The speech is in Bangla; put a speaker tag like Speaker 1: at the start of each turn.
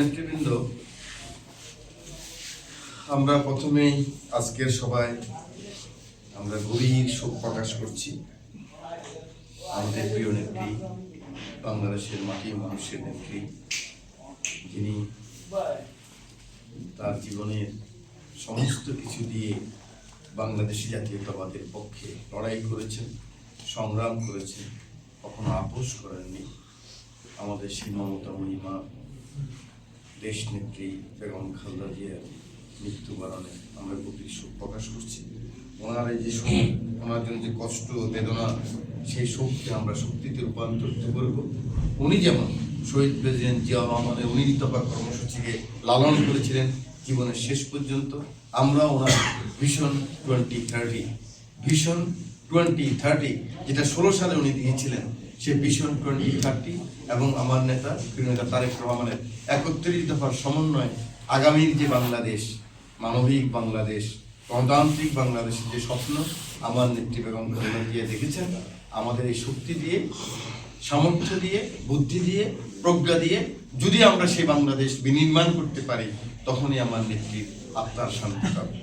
Speaker 1: নেতৃবৃন্দ, আমরা প্রথমেই আজকের সবাই আমরা গভীর শোক প্রকাশ করছি। আমাদের প্রিয় নেত্রী, বাংলাদেশের মাটি মানুষের নেত্রী, যিনি তার জীবনের সমস্ত কিছু দিয়ে বাংলাদেশি জাতীয়তাবাদের পক্ষে লড়াই করেছেন, সংগ্রাম করেছেন, কখনো আপোষ করেননি। আমাদের সেই মমতা মহিমা দেশ নেত্রী বেগম খালেদা জিয়ার মৃত্যুবরণে আমরা গভীর শোক প্রকাশ করছি। ওনার এই যে শোক, ওনার জন্য যে কষ্ট বেদনা, সেই শোককে আমরা শক্তিতে রূপান্তরিত করব। উনি যেমন শহীদ প্রেসিডেন্ট জিয়া রহমানের উনিশ দফা কর্মসূচিকে লালন করেছিলেন জীবনের শেষ পর্যন্ত আমরা ওনার vision twenty thirty, vision twenty thirty, যেটা ষোলো সালে উনি দিয়েছিলেন সে ভিশন টোয়েন্টি থার্টি, এবং আমার নেতা প্রিয় নেতা তারেক রহমানের একত্রিশ দফার সমন্বয় আগামীর যে বাংলাদেশ, মানবিক বাংলাদেশ, গণতান্ত্রিক বাংলাদেশের যে স্বপ্ন, আমার নেত্রী বেগম জিয়া দেখেছেন, আমাদের এই শক্তি দিয়ে, সামর্থ্য দিয়ে, বুদ্ধি দিয়ে, প্রজ্ঞা দিয়ে, যদি আমরা সেই বাংলাদেশ বিনির্মাণ করতে পারি, তখনই আমার নেত্রীর আত্মার শান্তি পাবে।